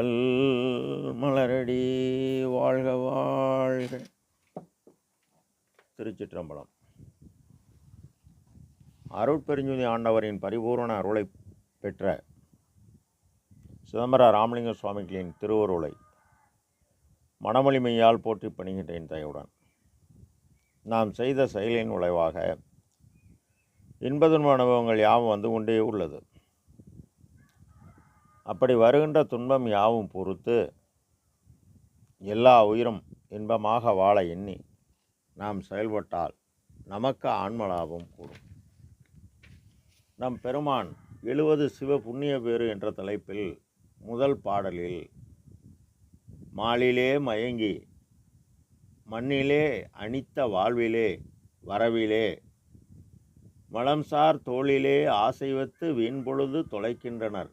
வள்ளல் மலரடி வாழ்க வாழ்க. திருச்சிற்றம்பலம். அருட்பெருஞ்சுதி ஆண்டவரின் பரிபூரண அருளை பெற்ற சிதம்பர ராமலிங்க சுவாமிகளின் திருவருளை மனமொழிமையால் போற்றி பணிகின்றேன் தயவுடன் நாம் செய்த செயலின் விளைவாக இன்பதுன்ப அனுபவங்கள் யாவும் வந்து கொண்டே உள்ளது. அப்படி வருகின்ற துன்பம் யாவும் பொறுத்து எல்லா உயிரும் இன்பமாக வாழ எண்ணி நாம் செயல்பட்டால் நமக்கு ஆன்மலாபம் கூடும். நம் பெருமான் எழுவது சிவ புண்ணிய பேரு என்ற தலைப்பில் முதல் பாடலில் மாலிலே மயங்கி மண்ணிலே அணித்த வாழ்விலே வரவிலே மலம்சார் தோளிலே ஆசை வைத்து வீண் பொழுது தொலைக்கின்றனர்.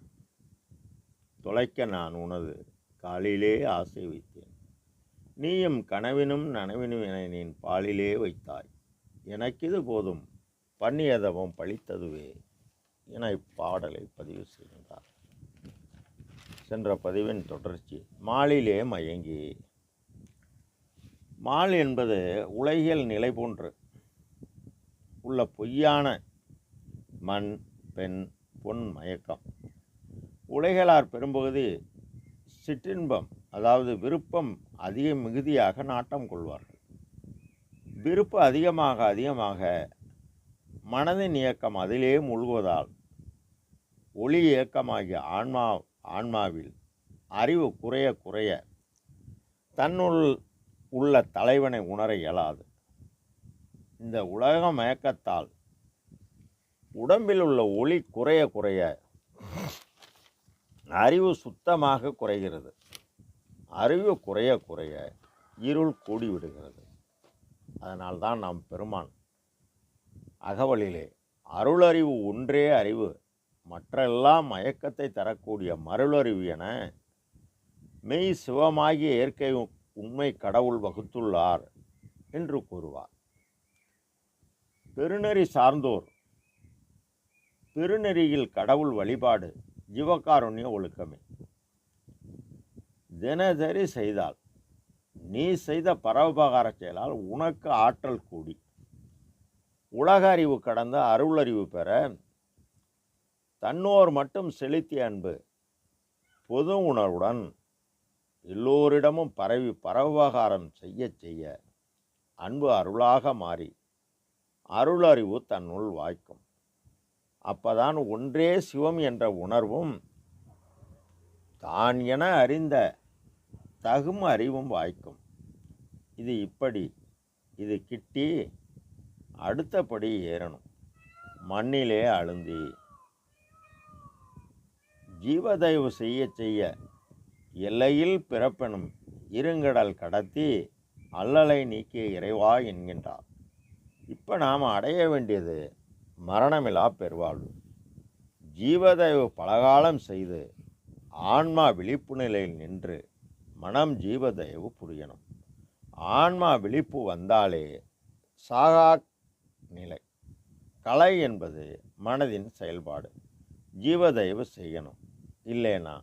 தொலைக்க நான் உனது காலிலே ஆசை வைத்தேன். நீயும் கனவினும் நனவினும் என நீ பாலிலே வைத்தாய். எனக்கிது போதும் பண்ணியதவம் பழித்ததுவே என இப்பாடலை பதிவு செய்கின்றார். சென்ற பதிவின் தொடர்ச்சி மாலிலே மயங்கி மால் என்பது உலகியல் நிலை போன்று உள்ள பொய்யான மண் பெண் பொன் மயக்கம். உலகளார் பெரும்பகுதி சிற்றின்பம் அதாவது விருப்பம் அதிக மிகுதியாக நாட்டம் கொள்வார்கள். விருப்பம் அதிகமாக அதிகமாக மனதின் இயக்கம் அதிலே மூழ்குவதால் ஒளி இயக்கமாகிய ஆன்மா ஆன்மாவில் அறிவு குறைய குறைய தன்னுள் உள்ள தலைவனை உணர இயலாது. இந்த உலக மயக்கத்தால் உடம்பில் உள்ள ஒளி குறைய குறைய அறிவு சுத்தமாக குறைகிறது. அறிவு குறைய குறைய இருள் கூடிவிடுகிறது அதனால்தான் நாம் பெருமான். அகவலிலே அருளறிவு ஒன்றே அறிவு மற்றெல்லாம் மயக்கத்தை தரக்கூடிய மருளறிவு என மெய் சிவமாகிய இயற்கை உண்மை கடவுள் வகுத்துள்ளார் என்று கூறுவார். பெருநெறி சார்ந்தோர் பெருநெறியில் கடவுள் வழிபாடு ஜீவகாருண்ய ஒழுக்கமே. தினசரி செய்தால் நீ செய்த பரோபகார செயலால் உனக்கு ஆற்றல் கூடி. உலக அறிவு கடந்த அருளறிவு பெற தன்னோர் மட்டும் செலுத்திய அன்பு பொது உணர்வுடன் எல்லோரிடமும் பரவி பரோபகாரம் செய்ய செய்ய அன்பு அருளாக மாறி அருளறிவு தன்னுள் வாய்க்கும். அப்பதான் ஒன்றே சிவம் என்ற உணர்வும் தான் என அறிந்த தகும் அறிவும் வாய்க்கும். இது இப்படி இது கிட்டி அடுத்தபடி ஏறணும். மண்ணிலே அழுந்தி. ஜீவதயவு செய்ய செய்ய எல்லையில் பிறப்பெனும் இருங்கடல் கடத்தி அல்லலை நீக்கிய இறைவா என்கின்றார். இப்போ நாம் அடைய வேண்டியது மரணமிலா பெருவாழ்வு. ஜீவதயவு பலகாலம் செய்து ஆன்மா விழிப்பு நிலையில் நின்று மனம் ஜீவதயவு புரியணும். ஆன்மா விழிப்பு வந்தாலே சாகா நிலை. கலை என்பது மனதின் செயல்பாடு. ஜீவதயவு செய்யணும். இல்லைனா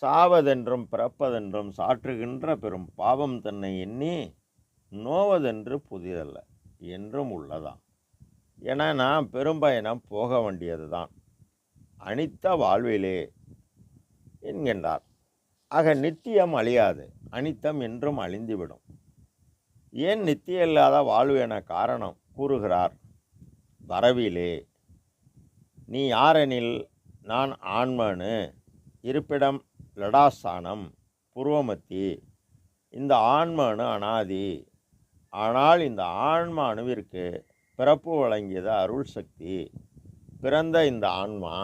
சாவதென்றும் பிறப்பதென்றும் சாற்றுகின்ற பெரும் பாவம் தன்னை எண்ணி நோவதென்று புதிதல்ல. என்றும் உள்ளதாம். என நான் பெரும்பயணம் போக வேண்டியது தான் அனித்த வாழ்விலே என்கின்றார். ஆக நித்தியம் அழியாது. அனித்தம் என்றும் அழிந்துவிடும். ஏன் நித்தியம் இல்லாத வாழ்வு என காரணம் கூறுகிறார்? வரவிலே நீ யாரெனில் நான் ஆண்மனு? இருப்பிடம் லடாஸ்தானம் புருவமத்தி. இந்த ஆன்மனு அனாதி. ஆனால் இந்த ஆன்ம அணுவிற்கு பிறப்பு வழங்கியது அருள் சக்தி பிறந்த இந்த ஆன்மா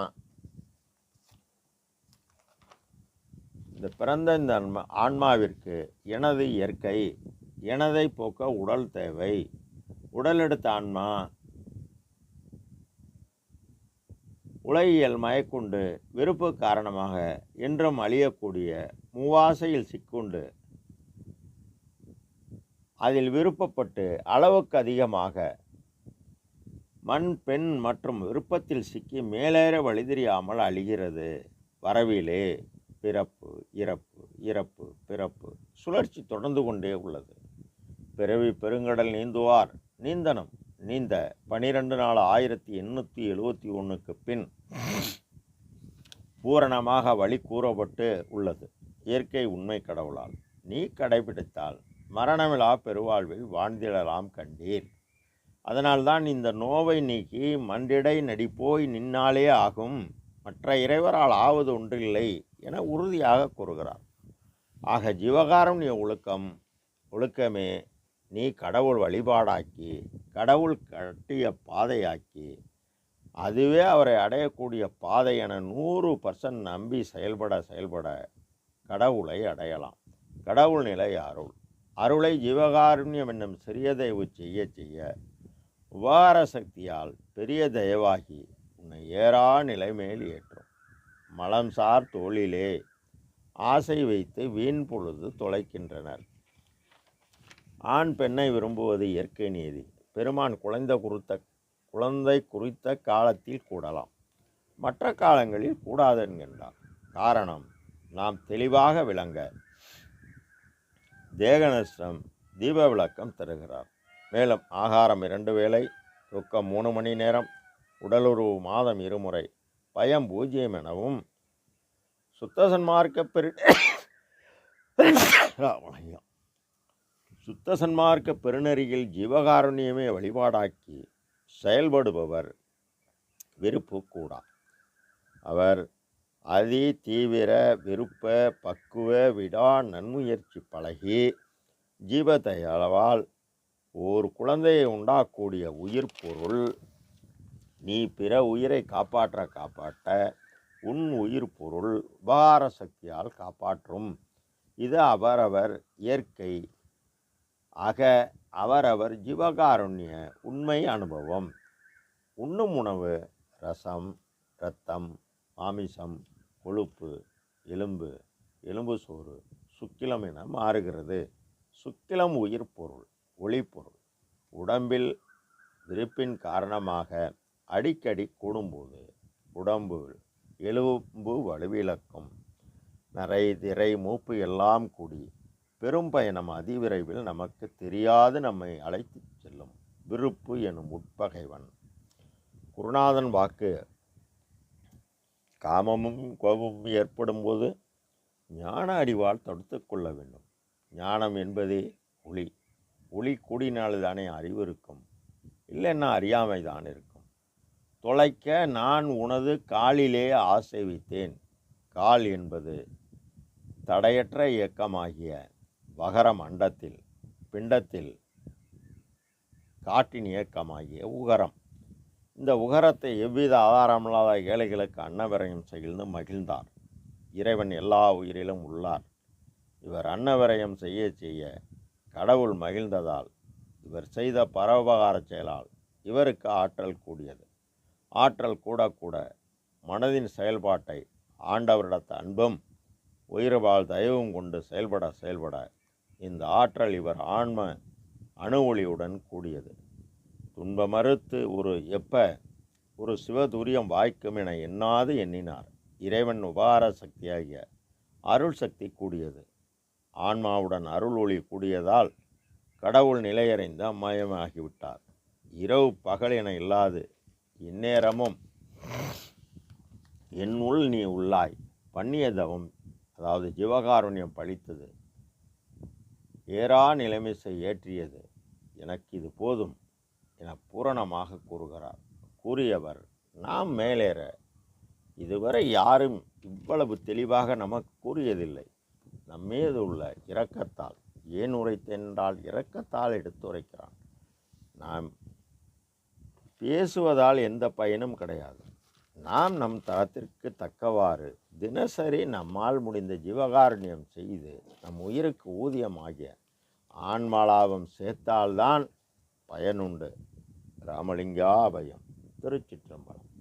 இந்த பிறந்த இந்த ஆன்மா ஆன்மாவிற்கு எனது இயற்கை எனதை போக்க உடல் தேவை. உடல் எடுத்த ஆன்மா உலகியல் மயக்குண்டு விருப்பு காரணமாக என்றும் அழியக்கூடிய மூவாசையில் சிக்குண்டு. அதில் விருப்பப்பட்டு அளவுக்கு அதிகமாக மண் பெண் மற்றும் விருப்பத்தில் சிக்கி மேலேற வழிதெரியாமல் அழிகிறது. வரவிலே பிறப்பு இறப்பு இறப்பு பிறப்பு சுழற்சி தொடர்ந்து கொண்டே உள்ளது. பிறவி பெருங்கடல் நீந்துவார் நீந்தனம் நீந்த பனிரெண்டு நாள் ஆயிரத்தி எண்ணூற்றி எழுபத்தி ஒன்றுக்கு பின் பூரணமாக வழி கூறப்பட்டு உள்ளது. இயற்கை உண்மை கடவுளால். நீ கடைபிடித்தால் மரணமிழா பெருவாழ்வில் வாழ்ந்திடலாம் கண்டீர். அதனால்தான் இந்த நோவை நீக்கி மண்டிடை நடிப்போய் நின்னாலே ஆகும். மற்ற இறைவரால் ஆவது ஒன்றில்லை என உறுதியாக கூறுகிறார். ஆக ஜீவகாருண்ய ஒழுக்கம் ஒழுக்கமே நீ கடவுள் வழிபாடாக்கி கடவுள் கட்டிய பாதையாக்கி அதுவே அவரை அடையக்கூடிய பாதை என நூறு பர்சன்ட் நம்பி செயல்பட செயல்பட கடவுளை அடையலாம். கடவுள் நிலை அருள். அருளை ஜீவகாருண்யம் என்னும் சிறிய செய்ய செய்ய உபார சக்தியால் பெரிய தயவாகி உன்னை ஏறா நிலை மேல் ஏற்றும். மலம் சார் தோளிலே ஆசை வைத்து வீண் பொழுது தொலைக்கின்றனர். ஆண் பெண்ணை விரும்புவது இயற்கை நீதி. பெருமான் குழந்தை குறித்த குழந்தை குறித்த காலத்தில் கூடலாம். மற்ற காலங்களில் கூடாது என்கின்றார் காரணம் நாம் தெளிவாக விளங்க தேகநஷ்டம் தீப விளக்கம் தருகிறார். மேலும் ஆகாரம் இரண்டு வேளை தூக்கம் மூணு மணி நேரம் உடலுறவு மாதம் இருமுறை பயம் பூஜ்ஜியம் எனவும் சுத்த சன்மார்க்க பெரு வணக்கம். சுத்த சன்மார்க்க பெருநெறியில் ஜீவகாருண்யமே வழிபாடாக்கி செயல்படுபவர் விருப்பு கூடா அவர் அதி தீவிர விருப்ப பக்குவ விடா நன்முயற்சி பழகி ஜீவதயளவால் ஒரு குழந்தையை உண்டாக்கூடிய உயிர் பொருள் நீ பிற உயிரை காப்பாற்ற காப்பாற்ற உன் உயிர் பொருள் உபகார சக்தியால் காப்பாற்றும். இது அவரவர் இயற்கை. ஆக அவரவர் ஜீவகாருண்ய உண்மை அனுபவம். உண்ணும் உணவு ரசம் இரத்தம் மாமிசம் கொழுப்பு எலும்பு எலும்பு சோறு சுக்கிலம் என மாறுகிறது. சுக்கிலம் உயிர் பொருள். ஒளிப்பொருள். உடம்பில் விருப்பின் காரணமாக அடிக்கடி கூடும்போது உடம்பு எலும்பு வலுவிழக்கும். நிறை திரை மூப்பு எல்லாம் கூடி பெரும் பயணம் அதிவிரைவில் நமக்கு தெரியாது நம்மை அழைத்துச் செல்லும். விருப்பு எனும் உட்பகைவன். குருநாதன் வாக்கு காமமும் கோபமும் ஏற்படும்போது ஞான அறிவால் தடுத்து கொள்ள வேண்டும். ஞானம் என்பதே ஒளி. ஒளி கூடினால்தானே அறிவு இருக்கும். இல்லைன்னா அறியாமை தான் இருக்கும். தொலைக்க நான் உனது காலிலே ஆசை வைத்தேன். கால் என்பது தடையற்ற இயக்கமாகிய வகர மண்டத்தில் பிண்டத்தில் காட்டின் இயக்கமாகிய உகரம். இந்த உகரத்தை எவ்வித ஆதாரமில்லாத ஏழைகளுக்கு அன்னவிரயம் செய்து மகிழ்ந்தார். இறைவன் எல்லா உயிரிலும் உள்ளார். இவர் அன்னவிரயம் செய்ய செய்ய கடவுள் மகிழ்ந்ததால் இவர் செய்த பரோபகார செயலால் இவருக்கு ஆற்றல் கூடியது. ஆற்றல் கூட கூட மனதின் செயல்பாட்டை ஆண்டவரிடத்த அன்பும் உயிர்வாழ் தயவும் கொண்டு செயல்பட செயல்பட இந்த ஆற்றல் இவர் ஆன்ம அணு ஒளியுடன் கூடியது. துன்ப மறுத்து ஒரு எப்ப ஒரு சிவதுரியம் வாய்க்கும் என எண்ணாது எண்ணினார். இறைவன் உபகார சக்தியாகிய அருள் சக்தி கூடியது. ஆன்மாவுடன் அருள் ஒளி கூடியதால் கடவுள் நிலையறைந்து அம்மாயமாகிவிட்டார். இரவு பகல் என இல்லாது இந்நேரமும் என் உள் நீ உள்ளாய். பண்ணிய தவம் அதாவது ஜீவகாருண்யம் பழித்தது. ஏறா நிலைமிசை ஏற்றியது. எனக்கு இது போதும் என பூரணமாக கூறுகிறார். கூறியவர் நாம் மேலேற. இதுவரை யாரும் இவ்வளவு தெளிவாக நமக்கு கூறியதில்லை. நம்மீது உள்ள இரக்கத்தால் ஏன் உரைத்தென்றால் இரக்கத்தால் எடுத்துரைக்கிறான் நாம் பேசுவதால் எந்த பயனும் கிடையாது. நாம் நம் தரத்திற்கு தக்கவாறு தினசரி நம்மால் முடிந்த ஜீவகாருண்யம் செய்து நம் உயிருக்கு ஊதியமாகிய ஆன்மலாபம் சேர்த்தால்தான் பயனுண்டு. ராமலிங்கா பயம். திருச்சிற்றம்பலம்.